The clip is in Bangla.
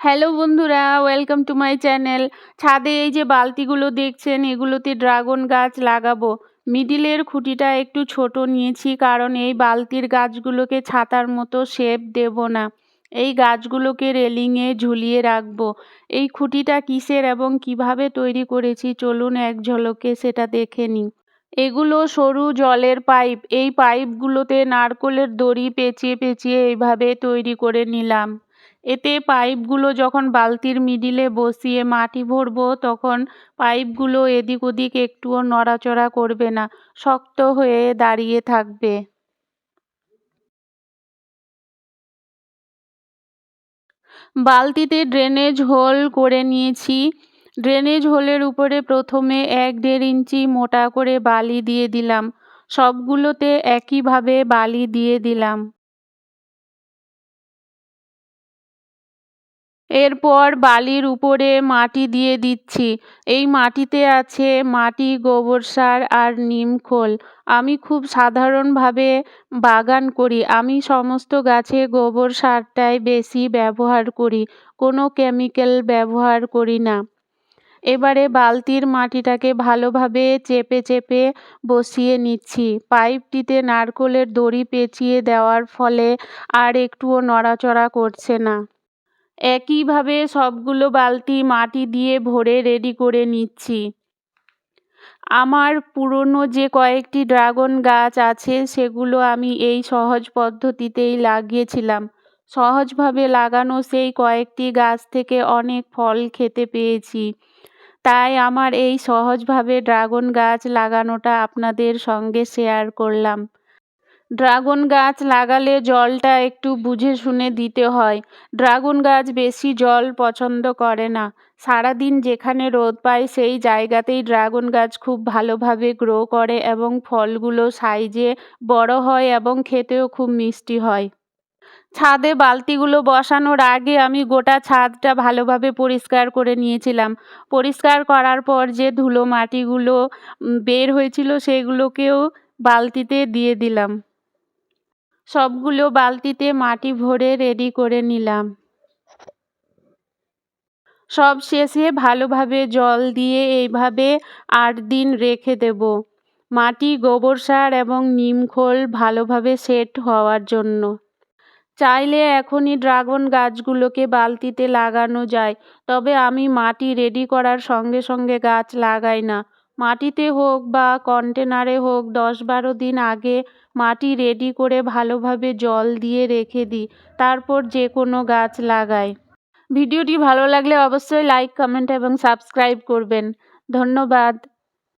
হ্যালো বন্ধুরা ওয়েলকাম টু মাই চ্যানেল ছাদে এই যে বালতিগুলো দেখছেন, এগুলোতে ড্রাগন গাছ লাগাবো। মিডিলের খুঁটিটা একটু ছোট নিয়েছি, কারণ এই বালতির গাছগুলোকে ছাতার মতো শেপ দেব না। এই গাছগুলোকে রেলিংয়ে ঝুলিয়ে রাখব। এই খুঁটিটা কিসের এবং কীভাবে তৈরি করেছি, চলুন এক ঝলকে সেটা দেখে নিই। এগুলো সরু জলের পাইপ এই পাইপগুলোতে নারকোলের দড়ি পেঁচিয়ে পেঁচিয়ে এইভাবে তৈরি করে নিলাম। এতে পাইপগুলো যখন বালতির মিডিলে বসিয়ে মাটি ভরবো, তখন পাইপগুলো এদিক ওদিক একটুও নড়াচড়া করবে না, শক্ত হয়ে দাঁড়িয়ে থাকবে। বালতিতে ড্রেনেজ হোল করে নিয়েছি। ড্রেনেজ হোলের উপরে প্রথমে এক দেড় ইঞ্চি মোটা করে বালি দিয়ে দিলাম। সবগুলোতে একইভাবে বালি দিয়ে দিলাম। এরপর বালির উপরে মাটি দিয়ে দিচ্ছি। এই মাটিতে আছে মাটি, গোবর সার আর নিমখোল আমি খুব সাধারণভাবে বাগান করি। আমি সমস্ত গাছে গোবর সারটাই বেশি ব্যবহার করি। কোনো কেমিক্যাল ব্যবহার করি না। এবারে বালতির মাটিটাকে ভালোভাবে চেপে চেপে বসিয়ে নিচ্ছি। পাইপটিতে নারকোলের দড়ি পেঁচিয়ে দেওয়ার ফলে আর একটুও নড়াচড়া করছে না। একইভাবে সবগুলো বালতি মাটি দিয়ে ভরে রেডি করে নিচ্ছি। আমার পুরনো যে কয়েকটি ড্রাগন গাছ আছে, সেগুলো আমি এই সহজ পদ্ধতিতেই লাগিয়েছিলাম। সহজভাবে লাগানো সেই কয়েকটি গাছ থেকে অনেক ফল খেতে পেয়েছি। তাই আমার এই সহজভাবে ড্রাগন গাছ লাগানোটা আপনাদের সঙ্গে শেয়ার করলাম। ড্রাগন গাছ লাগালে জলটা একটু বুঝে শুনে দিতে হয়। ড্রাগন গাছ বেশি জল পছন্দ করে না। সারাদিন যেখানে রোদ পায়, সেই জায়গাতেই ড্রাগন গাছ খুব ভালোভাবে গ্রো করে এবং ফলগুলো সাইজে বড় হয় এবং খেতেও খুব মিষ্টি হয়। ছাদে বালতিগুলো বসানোর আগে আমি গোটা ছাদটা ভালোভাবে পরিষ্কার করে নিয়েছিলাম। পরিষ্কার করার পর যে ধুলো মাটিগুলো বের হয়েছিল সেগুলোকেও বালতিতে দিয়ে দিলাম। সবগুলো বালতিতে মাটি ভরে রেডি করে নিলাম। সব শেষে ভালোভাবে জল দিয়ে এইভাবে আট দিন রেখে দেব। মাটি, গোবর সার এবং নিমখোল ভালোভাবে সেট হওয়ার জন্য। চাইলে এখনই ড্রাগন গাছগুলোকে বালতিতে লাগানো যায়, তবে আমি মাটি রেডি করার সঙ্গে সঙ্গে গাছ লাগাই না। মাটিতে হোক বা কন্টেনারে হোক দশ বারো দিন আগে মাটি রেডি করে ভালোভাবে জল দিয়ে রেখে দিই। তারপর যে কোনো গাছ লাগাই। ভিডিওটি ভালো লাগলে অবশ্যই লাইক কমেন্ট এবং সাবস্ক্রাইব করবেন। ধন্যবাদ।